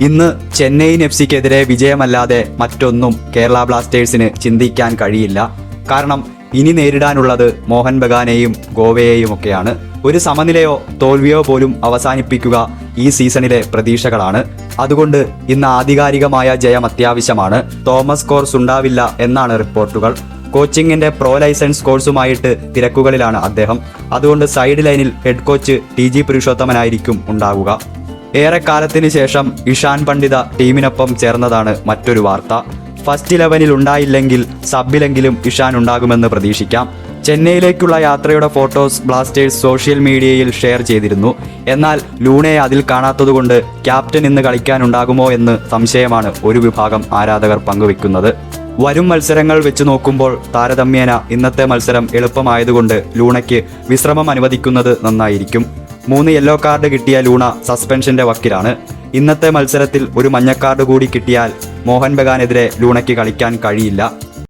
ഇന്ന് ചെന്നൈയിൻ എഫ് സിക്കെതിരെ വിജയമല്ലാതെ മറ്റൊന്നും കേരള ബ്ലാസ്റ്റേഴ്സിന് ചിന്തിക്കാൻ കഴിയില്ല. കാരണം ഇനി നേരിടാനുള്ളത് മോഹൻ ബഗാനെയും ഗോവയെയും ഒക്കെയാണ് ഒരു സമനിലയോ തോൽവിയോ പോലും അവസാനിപ്പിക്കുക ഈ സീസണിലെ പ്രതീക്ഷകളാണ്. അതുകൊണ്ട് ഇന്ന് ആധികാരികമായ ജയം അത്യാവശ്യമാണ്. തോമസ് കോർസ് ഉണ്ടാവില്ല എന്നാണ് റിപ്പോർട്ടുകൾ. കോച്ചിങ്ങിന്റെ പ്രോ ലൈസൻസ് കോഴ്സുമായിട്ട് തിരക്കുകളിലാണ് അദ്ദേഹം. അതുകൊണ്ട് സൈഡ് ലൈനിൽ ഹെഡ് കോച്ച് ടി ജി പുരുഷോത്തമനായിരിക്കും ഉണ്ടാവുക. ഏറെക്കാലത്തിന് ശേഷം ഇഷാൻ പണ്ഡിത ടീമിനൊപ്പം ചേർന്നതാണ് മറ്റൊരു വാർത്ത. ഫസ്റ്റ് ഇലവനിൽ ഉണ്ടായില്ലെങ്കിൽ സബിലെങ്കിലും ഇഷാൻ ഉണ്ടാകുമെന്ന് പ്രതീക്ഷിക്കാം. ചെന്നൈയിലേക്കുള്ള യാത്രയുടെ ഫോട്ടോസ് ബ്ലാസ്റ്റേഴ്സ് സോഷ്യൽ മീഡിയയിൽ ഷെയർ ചെയ്തിരുന്നു. എന്നാൽ ലൂണയെ അതിൽ കാണാത്തതുകൊണ്ട് ക്യാപ്റ്റൻ ഇന്ന് കളിക്കാനുണ്ടാകുമോ എന്ന് സംശയമാണ് ഒരു വിഭാഗം ആരാധകർ പങ്കുവെക്കുന്നത്. വരും മത്സരങ്ങൾ വെച്ച് നോക്കുമ്പോൾ താരതമ്യേന ഇന്നത്തെ മത്സരം എളുപ്പമായതുകൊണ്ട് ലൂണയ്ക്ക് വിശ്രമം അനുവദിക്കുന്നത് നന്നായിരിക്കും. മൂന്ന് യെല്ലോ കാർഡ് കിട്ടിയ ലൂണ സസ്പെൻഷന്റെ വക്കിലാണ്. ഇന്നത്തെ മത്സരത്തിൽ ഒരു മഞ്ഞക്കാർഡ് കൂടി കിട്ടിയാൽ മോഹൻ ബഗാനെതിരെ ലൂണയ്ക്ക് കളിക്കാൻ കഴിയില്ല.